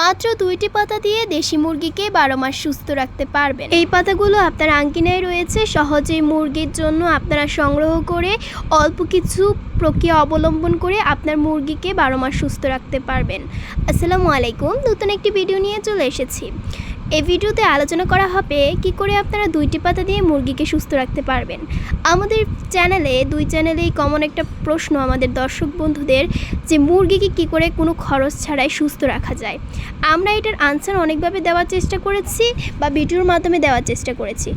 মাত্র দুইটি পাতা দিয়ে দেশি মুরগিকে বারো মাস সুস্থ রাখতে পারবেন। এই পাতাগুলো আপনার আঙ্কিনায় রয়েছে। সহজেই মুরগির জন্য আপনারা সংগ্রহ করে অল্প কিছু প্রক্রিয়া অবলম্বন করে আপনার মুরগিকে বারো মাস সুস্থ রাখতে পারবেন। আসসালামু আলাইকুম। নতুন একটি ভিডিও নিয়ে চলে এসেছি। এই ভিডিওতে আলোচনা করা হবে কি করে আপনারা দুইটি পাতা দিয়ে মুরগিকে সুস্থ রাখতে পারবেন। আমাদের চ্যানেলে, দুই চ্যানেলেই কমন একটা প্রশ্ন আমাদের দর্শক বন্ধুদের যে মুরগিকে কি করে কোনো খরচ ছাড়াই সুস্থ রাখা যায়। আমরা এটার আনসার অনেকভাবে দেওয়ার চেষ্টা করেছি বা ভিডিওর মাধ্যমে দেওয়ার চেষ্টা করেছি।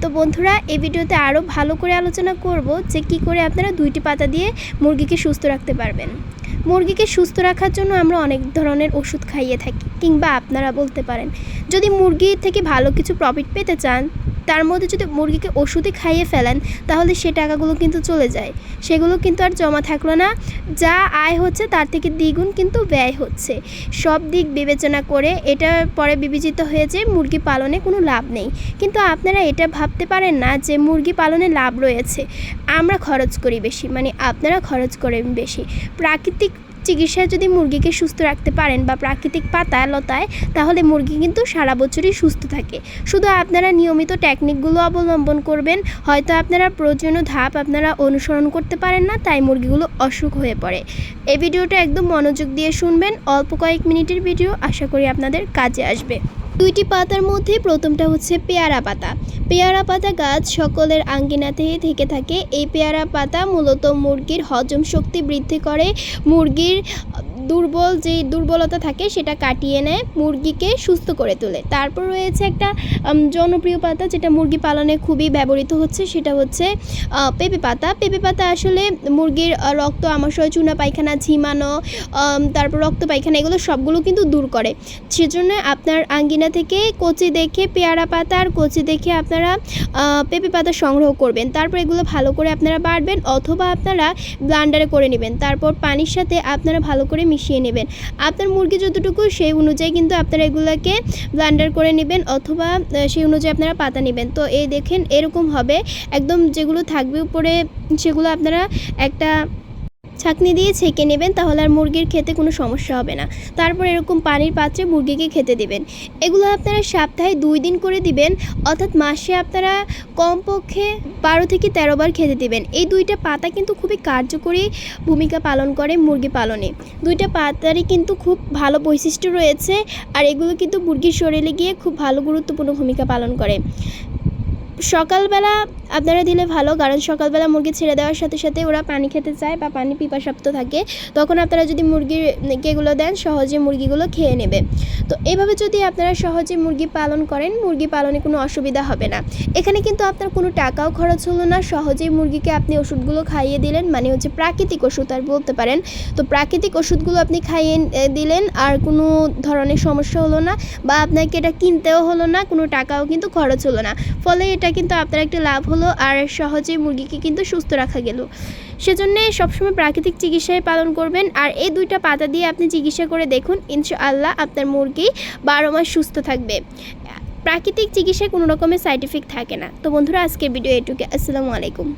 তো বন্ধুরা এই ভিডিওতে আরও ভালো করে আলোচনা করব যে কি করে আপনারা দুইটি পাতা দিয়ে মুরগিকে সুস্থ রাখতে পারবেন। মুরগিকে সুস্থ রাখার জন্য আমরা অনেক ধরনের ওষুধ খাইয়ে থাকি কিংবা আপনারা বলতে পারেন, যদি মুরগির থেকে ভালো কিছু প্রফিট পেতে চান তার মধ্যে যদি মুরগিকে ওষুধে খাইয়ে ফেলেন, তাহলে সে টাকাগুলো কিন্তু চলে যায়। সেগুলো কিন্তু আর জমা থাকল না। যা আয় হচ্ছে, তার থেকে দ্বিগুণ কিন্তু ব্যয় হচ্ছে। সব দিক বিবেচনা করে এটা পরে বিবেচিত হয়েছে, মুরগি পালনে কোনো লাভ নেই। কিন্তু আপনারা এটা ভাবতে পারেন না যে মুরগি পালনে লাভ রয়েছে। আমরা খরচ করি বেশি মানে আপনারা খরচ করেন বেশি। প্রাকৃতিক চিকিৎসায় যদি মুরগিকে সুস্থ রাখতে পারেন বা প্রাকৃতিক পাতা লতায়, তাহলে মুরগি কিন্তু সারা বছরই সুস্থ থাকে। শুধু আপনারা নিয়মিত টেকনিকগুলো অবলম্বন করবেন, হয়তো আপনারা প্রয়োজনীয় ধাপ আপনারা অনুসরণ করতে পারেন না, তাই মুরগিগুলো অসুখ হয়ে পড়ে। এই ভিডিওটা একদম মনোযোগ দিয়ে শুনবেন, অল্প কয়েক মিনিটের ভিডিও আশা করি আপনাদের কাজে আসবে। দুইটি পাতার মধ্যে প্রথমটা হচ্ছে পেয়ারা পাতা। পেয়ারা পাতা গাছ সকলের আঙ্গিনাতে থেকে থাকে। এই পেয়ারা পাতা মূলত মুরগির হজম শক্তি বৃদ্ধি করে। মুরগির দুর্বল যে দুর্বলতা থাকে সেটা কাটিয়ে নেয়, মুরগিকে সুস্থ করে তোলে। তারপর রয়েছে একটা জনপ্রিয় পাতা যেটা মুরগি পালনে খুবই ব্যবহৃত হচ্ছে, সেটা হচ্ছে পেঁপে পাতা। পেঁপে পাতা আসলে মুরগির রক্ত আমাশয়, চুনা পায়খানা, ঝিমানো তারপর রক্ত পায়খানা এগুলো সবগুলো কিন্তু দূর করে। সেজন্য আপনার আঙ্গিনা থেকে কচি দেখে পেয়ারা পাতা আর কচি দেখে আপনারা পেঁপে পাতা সংগ্রহ করবেন। তারপর এগুলো ভালো করে আপনারা বাড়বেন অথবা আপনারা ব্লান্ডারে করে নেবেন। তারপর পানির সাথে আপনারা ভালো করে মিশিয়ে নেবেন। আপনার মুরগি যতটুকু, সেই অনুযায়ী কিন্তু আপনারা এগুলোকে ব্লান্ডার করে নেবেন অথবা সেই অনুযায়ী আপনারা পাতা নেবেন। তো এই দেখেন, এরকম হবে। একদম যেগুলো থাকবে উপরে, সেগুলো আপনারা একটা ছাঁকনি দিয়ে ছেঁকে নেবেন, তাহলে আর মুরগির খেতে কোনো সমস্যা হবে না। তারপর এরকম পানির পাত্রে মুরগিকে খেতে দিবেন। এগুলো আপনারা সপ্তাহে দুই দিন করে দিবেন, অর্থাৎ মাসে আপনারা কমপক্ষে বারো থেকে তেরো বার খেতে দিবেন। এই দুইটা পাতা কিন্তু খুবই কার্যকরী ভূমিকা পালন করে মুরগি পালনে। দুইটা পাতারই কিন্তু খুব ভালো বৈশিষ্ট্য রয়েছে, আর এগুলো কিন্তু মুরগির শরীরে গিয়ে খুব ভালো গুরুত্বপূর্ণ ভূমিকা পালন করে। সকালবেলা আপনারা দিলে ভালো, কারণ সকালবেলা মুরগি ছেড়ে দেওয়ার সাথে সাথে ওরা পানি খেতে চায় বা পানি পিপাসাপ্ত থাকে। তখন আপনারা যদি মুরগির এগুলো দেন, সহজে মুরগিগুলো খেয়ে নেবে। তো এভাবে যদি আপনারা সহজে মুরগি পালন করেন, মুরগি পালনে কোনো অসুবিধা হবে না। এখানে কিন্তু আপনার কোনো টাকাও খরচ হলো না। সহজেই মুরগিকে আপনি ওষুধগুলো খাইয়ে দিলেন মানে হচ্ছে প্রাকৃতিক ওষুধ আর বলতে পারেন। তো প্রাকৃতিক ওষুধগুলো আপনি খাইয়ে দিলেন, আর কোনো ধরনের সমস্যা হলো না, বা আপনাকে এটা কিনতেও হলো না, কোনো টাকাও কিন্তু খরচ হলো না। ফলে এটা কিন্তু আপনার একটা লাভ হলো আর সহজেই মুরগিকে কিন্তু সুস্থ রাখা গেল। সেজন্য সবসময় প্রাকৃতিক চিকিৎসায় পালন করবেন আর এই দুইটা পাতা দিয়ে আপনি চিকিৎসা করে দেখুন, ইনশাআল্লাহ আপনার মুরগি বারো মাস সুস্থ থাকবে। প্রাকৃতিক চিকিৎসায় কোনো রকমের সাইড এফেক্ট থাকে না। তো বন্ধুরা আজকে ভিডিও এটুকু। আসসালামু আলাইকুম।